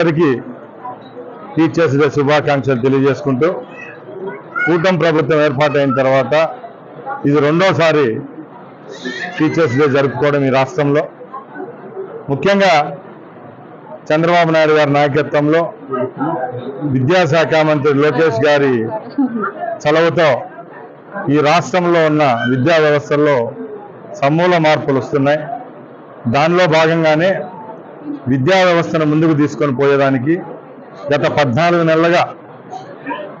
అందరికీ teachers day శుభాకాంక్షలు తెలియజేసుకుంటూ కూటమి ప్రభుత్వం ఏర్పాటైన తర్వాత ఇది రెండోసారి టీచర్స్ డే జరుపుకోవడం ఈ రాష్ట్రంలో. ముఖ్యంగా చంద్రబాబు నాయుడు గారి నాయకత్వంలో విద్యాశాఖ మంత్రి లోకేష్ గారి చలవతో ఈ రాష్ట్రంలో ఉన్న విద్యా వ్యవస్థల్లో సమూల మార్పులు వస్తున్నాయి. దానిలో భాగంగానే విద్యా వ్యవస్థను ముందుకు తీసుకొని పోయేదానికి గత పద్నాలుగు నెలలుగా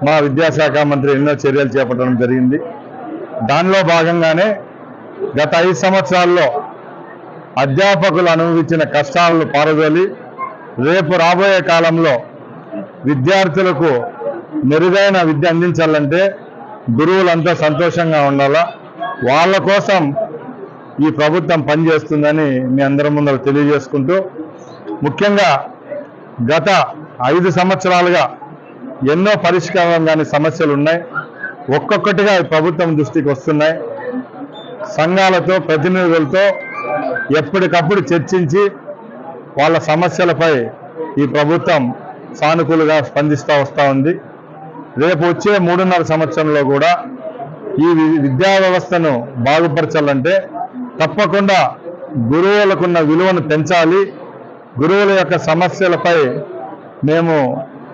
మా విద్యాశాఖ మంత్రి ఎన్నో చర్యలు చేపట్టడం జరిగింది. దానిలో భాగంగానే గత ఐదు సంవత్సరాల్లో అధ్యాపకులు అనుభవించిన కష్టాలను పారదోలి రేపు రాబోయే కాలంలో విద్యార్థులకు మెరుగైన విద్య అందించాలంటే గురువులంతా సంతోషంగా ఉండాలా? వాళ్ళ కోసం ఈ ప్రభుత్వం పనిచేస్తుందని మీ అందరి ముందర తెలియజేసుకుంటూ ముఖ్యంగా గత ఐదు సంవత్సరాలుగా ఎన్నో పరిష్కారం కాని సమస్యలు ఉన్నాయి. ఒక్కొక్కటిగా ఈ ప్రభుత్వం దృష్టికి వస్తున్నాయి. సంఘాలతో ప్రతినిధులతో ఎప్పటికప్పుడు చర్చించి వాళ్ళ సమస్యలపై ఈ ప్రభుత్వం సానుకూలంగా స్పందిస్తూ వస్తూ ఉంది. రేపు వచ్చే మూడున్నర సంవత్సరంలో కూడా ఈ విద్యా వ్యవస్థను బాగుపరచాలంటే తప్పకుండా గురువులకున్న విలువను పెంచాలి. గురువుల యొక్క సమస్యలపై మేము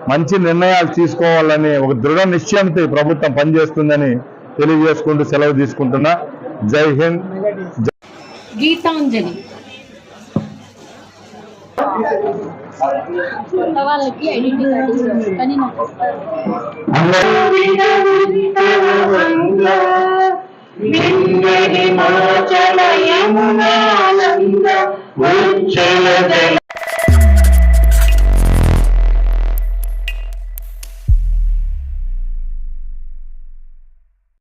మంచి నిర్ణయాలు తీసుకోవాలని ఒక దృఢ నిశ్చయంతో ఈ ప్రభుత్వం పనిచేస్తుందని తెలియజేసుకుంటూ సెలవు తీసుకుంటున్నా. జై హింద్. గీతాంజలి. వాళ్ళకి ఐడెంటిటీ